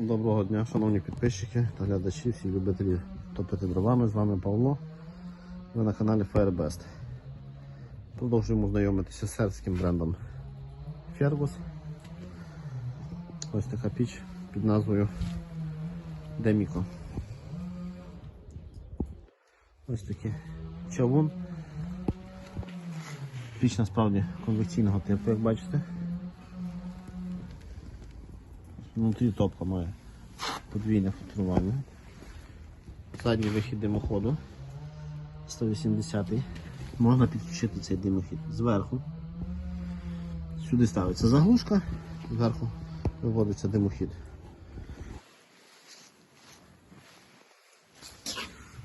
Доброго дня, шановні підписчики та глядачі, всі любителі топити дровами. З вами Павло. Ви на каналі Firebest. Продовжуємо знайомитися з сербським брендом Fergus. Ось така піч під назвою Demiko. Ось такий чавун. Піч насправді конвекційного типу, як бачите. Внутрі топка має подвійне фільтрування. Задній вихід димоходу 180 Можна підключити цей димохід зверху. Сюди ставиться заглушка, зверху виводиться димохід.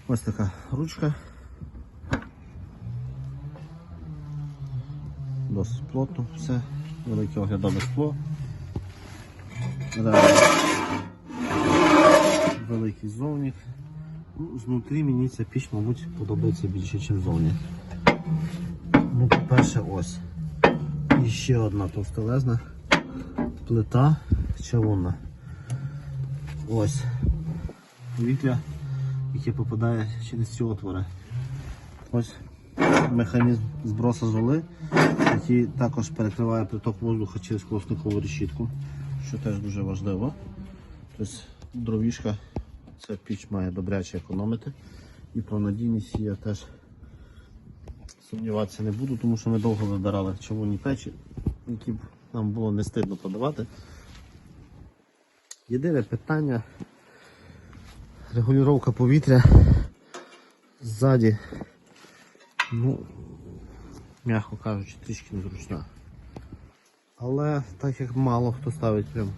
Ось така ручка. Досить плотно, все, велике оглядове скло. Великий зовник. Ну, знутрі мені ця піч, мабуть, подобається більше, ніж зовні. Ну, по-перше, ось. І ще одна товстелезна плита чавунна. Ось. Повітря, яке попадає через ці отвори. Ось механізм збросу золи, який також перекриває приток воздуха через колосникову решітку, що теж дуже важливо. Тобто дровішка, ця піч має добряче економити. І про надійність я теж сумніватися не буду, тому що ми довго вибирали чавунні печі, які б нам було не стидно подавати. Єдине питання регулювання повітря ззаді, ну, м'яко кажучи, трішки незручна. Але так як мало хто ставить прям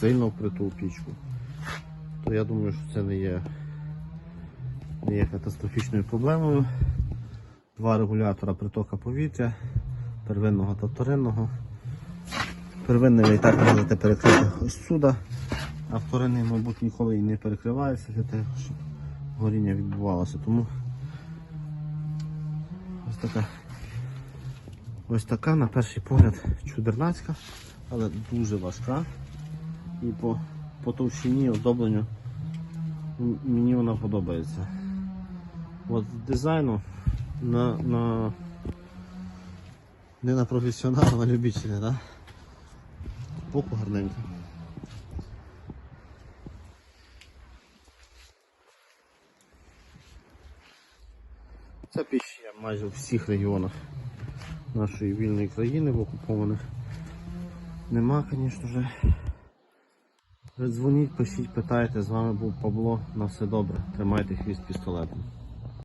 сильно в притул пічку, то я думаю, що це не є, не є катастрофічною проблемою. Два регулятора притока повітря, первинного та вторинного. Первинний ви і так можете перекрити ось сюди, а вторинний, мабуть, ніколи і не перекривається для того, щоб горіння відбувалося. Тому ось така ось така, на перший погляд, чудернацька, але дуже важка. І по, по товщині оздобленню мені вона подобається. От дизайну на, на не на професіонала, а на любителя, да? Боку гарненько. Ця піч майже у всіх регіонах нашої вільної країни в окупованих. Нема, звісно ж. Дзвоніть, пишіть, питайте. З вами був Павло. На все добре. Тримайте хвіст пістолетом.